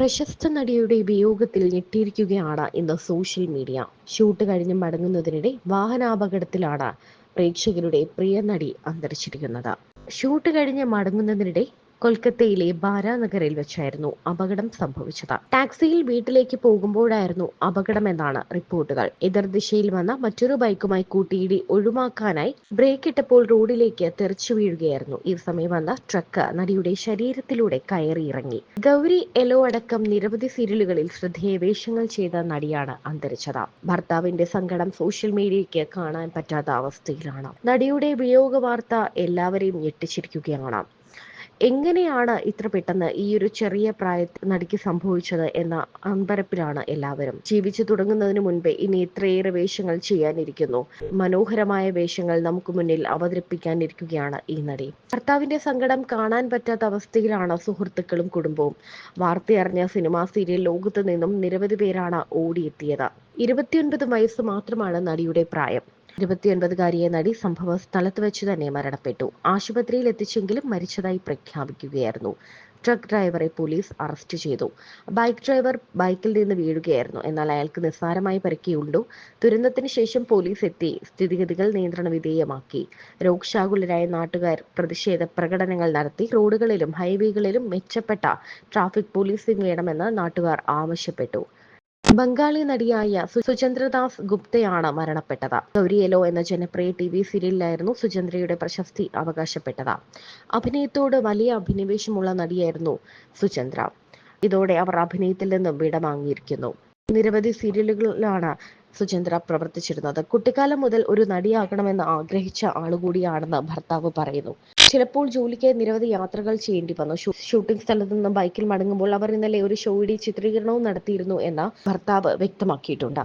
പ്രശസ്ത നടിയുടെ വിയോഗത്തിൽ ഞെട്ടിയിരിക്കുകയാണ് ഇന്ന് സോഷ്യൽ മീഡിയ. ഷൂട്ട് കഴിഞ്ഞ് മടങ്ങുന്നതിനിടെ വാഹനാപകടത്തിലാണ് പ്രേക്ഷകരുടെ പ്രിയ നടി അന്തരിച്ചിരിക്കുന്നത്. ഷൂട്ട് കഴിഞ്ഞ് മടങ്ങുന്നതിനിടെ കൊൽക്കത്തയിലെ ബാരാനഗറിൽ വെച്ചായിരുന്നു അപകടം സംഭവിച്ചത്. ടാക്സിയിൽ വീട്ടിലേക്ക് പോകുമ്പോഴായിരുന്നു അപകടമെന്നാണ് റിപ്പോർട്ടുകൾ. എതിർദിശയിൽ വന്ന മറ്റൊരു ബൈക്കുമായി കൂട്ടിയിടി ഒഴിവാക്കാനായി ബ്രേക്ക് ഇട്ടപ്പോൾ റോഡിലേക്ക് തെറിച്ചു വീഴുകയായിരുന്നു. ഈ സമയം വന്ന ട്രക്ക് നടിയുടെ ശരീരത്തിലൂടെ കയറിയിറങ്ങി. ഗൗരി എലോ അടക്കം നിരവധി സീരിയലുകളിൽ ശ്രദ്ധേയ വേഷങ്ങൾ ചെയ്ത നടിയാണ് അന്തരിച്ചത്. ഭർത്താവിന്റെ സങ്കടം സോഷ്യൽ മീഡിയയ്ക്ക് കാണാൻ പറ്റാത്ത അവസ്ഥയിലാണ്. നടിയുടെ വിയോഗ വാർത്ത എല്ലാവരെയും ഞെട്ടിച്ചിരിക്കുകയാണ്. എങ്ങനെയാണ് ഇത്ര പെട്ടെന്ന് ഈ ഒരു ചെറിയ പ്രായത്തിൽ നടിക്ക് സംഭവിച്ചത് എന്ന അമ്പരപ്പിലാണ് എല്ലാവരും. ജീവിച്ചു തുടങ്ങുന്നതിന് മുൻപേ ഇനി ഇത്രയേറെ വേഷങ്ങൾ ചെയ്യാനിരിക്കുന്നു. മനോഹരമായ വേഷങ്ങൾ നമുക്ക് മുന്നിൽ അവതരിപ്പിക്കാനിരിക്കുകയാണ് ഈ നടി. ഭർത്താവിന്റെ സങ്കടം കാണാൻ പറ്റാത്ത അവസ്ഥയിലാണ് സുഹൃത്തുക്കളും കുടുംബവും. വാർത്തയറിഞ്ഞ സിനിമാ സീരിയൽ ലോകത്ത് നിന്നും നിരവധി പേരാണ് ഓടിയെത്തിയത്. ഇരുപത്തിയൊൻപത് വയസ്സ് മാത്രമാണ് നടിയുടെ പ്രായം. ഇരുപത്തിയൊൻപതുകാരിയെ നടി സംഭവ സ്ഥലത്ത് വെച്ച് തന്നെ മരണപ്പെട്ടു. ആശുപത്രിയിൽ എത്തിച്ചെങ്കിലും മരിച്ചതായി പ്രഖ്യാപിക്കുകയായിരുന്നു. ട്രക്ക് ഡ്രൈവറെ പോലീസ് അറസ്റ്റ് ചെയ്തു. ബൈക്ക് ഡ്രൈവർ ബൈക്കിൽ നിന്ന് വീഴുകയായിരുന്നു. എന്നാൽ അയാൾക്ക് നിസ്സാരമായി പരിക്കേയുള്ളൂ ദുരന്തത്തിന് ശേഷം പോലീസ് എത്തി. സ്ഥിതിഗതികൾ നിയന്ത്രണ വിധേയമാക്കി. രോഗശാകുലരായ നാട്ടുകാർ പ്രതിഷേധ പ്രകടനങ്ങൾ നടത്തി. റോഡുകളിലും ഹൈവേകളിലും മെച്ചപ്പെട്ട ട്രാഫിക് പോലീസിംഗ് വേണമെന്ന് നാട്ടുകാർ ആവശ്യപ്പെട്ടു. ബംഗാളി നടിയായ സുചന്ദ്രദാസ് ഗുപ്തയാണ് മരണപ്പെട്ടത്. ഗൗരിയലോ എന്ന ജനപ്രിയ ടി വി സീരിയലിലായിരുന്നു സുചന്ദ്രയുടെ പ്രശസ്തി അവകാശപ്പെട്ടത്. അഭിനയത്തോട് വലിയ അഭിനിവേശമുള്ള നടിയായിരുന്നു സുചന്ദ്ര. ഇതോടെ അവർ അഭിനയത്തിൽ നിന്നും വിട വാങ്ങിയിരിക്കുന്നു നിരവധി സീരിയലുകളിലാണ് സുചന്ദ്ര പ്രവർത്തിച്ചിരുന്നത്. കുട്ടിക്കാലം മുതൽ ഒരു നടിയാകണമെന്ന് ആഗ്രഹിച്ച ആളുകൂടിയാണെന്ന് ഭർത്താവ് പറയുന്നു. ചിലപ്പോൾ ജോലിക്ക് നിരവധി യാത്രകൾ ചെയ്യേണ്ടി വന്നു. ഷൂട്ടിംഗ് സ്ഥലത്ത് നിന്നും ബൈക്കിൽ മടങ്ങുമ്പോൾ അവർ ഇന്നലെ ഒരു ഷോയുടെ ചിത്രീകരണവും നടത്തിയിരുന്നു എന്ന് ഭർത്താവ് വ്യക്തമാക്കിയിട്ടുണ്ട്.